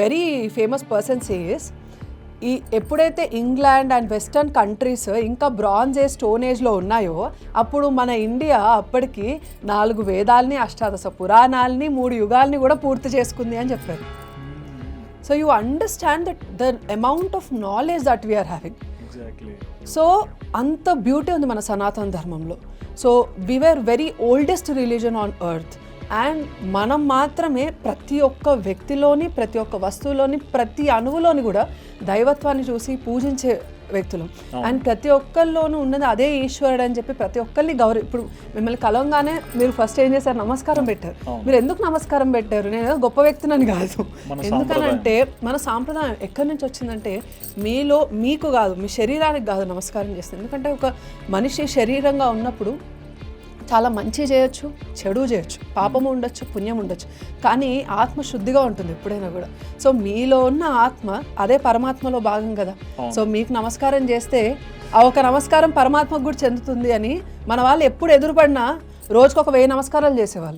Very famous person says ఈ ఎప్పుడైతే England and western countries ఇంకా బ్రాంజ్ ఏజ్ స్టోన్ ఏజ్లో ఉన్నాయో అప్పుడు మన ఇండియా అప్పటికి నాలుగు వేదాల్ని అష్టాదశ పురాణాలని మూడు యుగాల్ని కూడా పూర్తి చేసుకుంది అని చెప్పారు. So you understand that the amount of knowledge that we're having so అంత బ్యూటీ ఉంది మన సనాతన ధర్మంలో. So we're very oldest religion on earth and మనం మాత్రమే ప్రతి ఒక్క వ్యక్తిలోని ప్రతి ఒక్క వస్తువులోని ప్రతి అణువులోని కూడా దైవత్వాన్ని చూసి పూజించే వ్యక్తులు. అండ్ ప్రతి ఒక్కరిలోనూ ఉన్నది అదే ఈశ్వరుడు అని చెప్పి ప్రతి ఒక్కరిని గౌరవ ఇప్పుడు మిమ్మల్ని కలవంగానే మీరు ఫస్ట్ ఏం చేశారు? నమస్కారం పెట్టారు. మీరు ఎందుకు నమస్కారం పెట్టారు? నేను గొప్ప వ్యక్తినని కాదు. ఎందుకనంటే మన సాంప్రదాయం ఎక్కడి నుంచి వచ్చిందంటే మీలో మీకు కాదు మీ శరీరానికి కాదు నమస్కారం చేస్తుంది. ఎందుకంటే ఒక మనిషి శరీరంగా ఉన్నప్పుడు చాలా మంచి చేయొచ్చు చెడు చేయొచ్చు పాపము ఉండొచ్చు పుణ్యం ఉండొచ్చు. కానీ ఆత్మ శుద్ధిగా ఉంటుంది ఎప్పుడైనా కూడా. సో మీలో ఉన్న ఆత్మ అదే పరమాత్మలో భాగం కదా. సో మీకు నమస్కారం చేస్తే ఆ ఒక నమస్కారం పరమాత్మకు కూడా చెందుతుంది అని మన వాళ్ళు ఎప్పుడు ఎదురుపడినా రోజుకొక వెయ్యి నమస్కారాలు చేసేవాళ్ళు.